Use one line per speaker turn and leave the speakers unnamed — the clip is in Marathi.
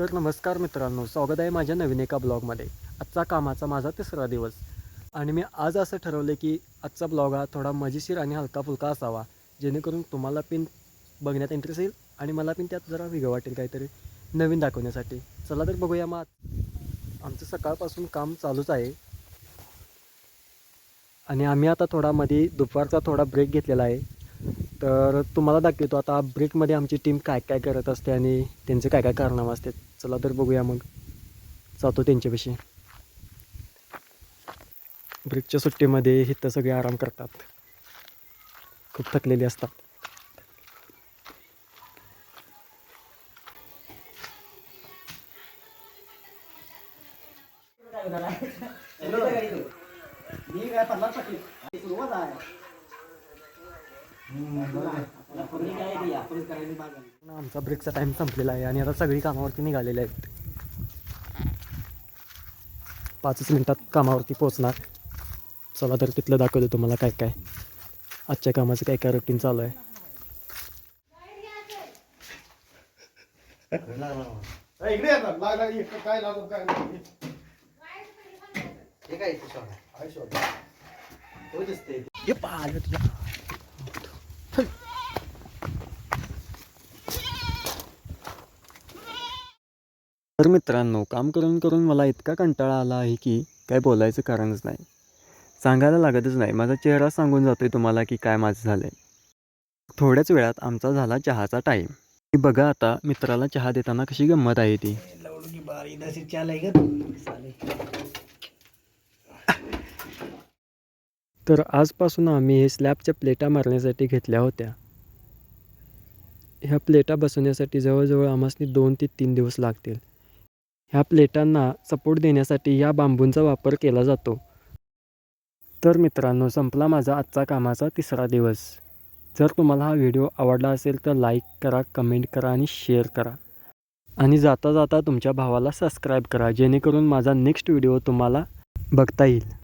तर नमस्कार मित्रांनो स्वागत आहे माझ्या नवीन एका ब्लॉगमध्ये. आजचा कामाचा माझा तिसरा दिवस. आणि मी आज असं ठरवलं की आजचा ब्लॉग हा थोडा मजेशीर आणि हलका फुलका असावा जेणेकरून तुम्हाला पिन बघण्यात इंटरेस्ट येईल आणि मला पिन त्यात जरा वेगळं वाटेल काहीतरी नवीन दाखवण्यासाठी. चला तर बघूया मग आमचं सकाळपासून काम चालूच आहे. आणि आम्ही आता थोडा मध्ये दुपारचा थोडा ब्रेक घेतलेला आहे. तर तुम्हाला दाखवतो आता ब्रेकमध्ये आमची टीम काय काय करत असते आणि त्यांचे काय काय कारनामा असते चला तर बघूया मग. जातो त्यांच्यापाशी. ब्रेकच्या सुट्टीमध्ये इथं सगळे आराम करतात. खूप थकलेले असतात. आमचा ब्रेकचा टाईम संपलेला आहे आणि आता सगळी कामावरती निघालेली आहेत. पाचच मिनटात कामावरती पोहोचणार. चला तर तिथलं दाखवतो तुम्हाला काय काय. आजच्या कामाचं काय काय रुटीन चालू आहे.
काय लागून काय नाही.
हे काय इथे शॉट आहे
काय शोध
तो दिसते
ये पाहिलं तुझ्या तर मित्रांनो काम करून करून मला इतका कंटाळा आला आहे की काय बोलायचं कारणच नाही. सांगायला लागतच नाही. माझा चेहरा सांगून जातो आहे तुम्हाला की काय माझं झालं आहे थोड्याच वेळात आमचा झाला चहाचा टाईम की बघा आता मित्राला चहा देताना कशी गंमत आहे ती. तर आजपासून आम्ही हे स्लॅबच्या प्लेटा मारण्यासाठी घेतल्या होत्या. ह्या प्लेटा बसवण्यासाठी जवळजवळ आम्हाला दोन ते तीन दिवस लागतील. ह्या प्लेटांना सपोर्ट देण्यासाठी या बांबूंचा वापर केला जातो. तर मित्रांनो संपला माझा आजचा कामाचा तिसरा दिवस. जर तुम्हाला हा व्हिडिओ आवडला असेल तर लाईक करा कमेंट करा आणि शेअर करा. आणि जाता जाता तुमच्या भावाला सबस्क्राईब करा जेणेकरून माझा नेक्स्ट व्हिडिओ तुम्हाला बघता येईल.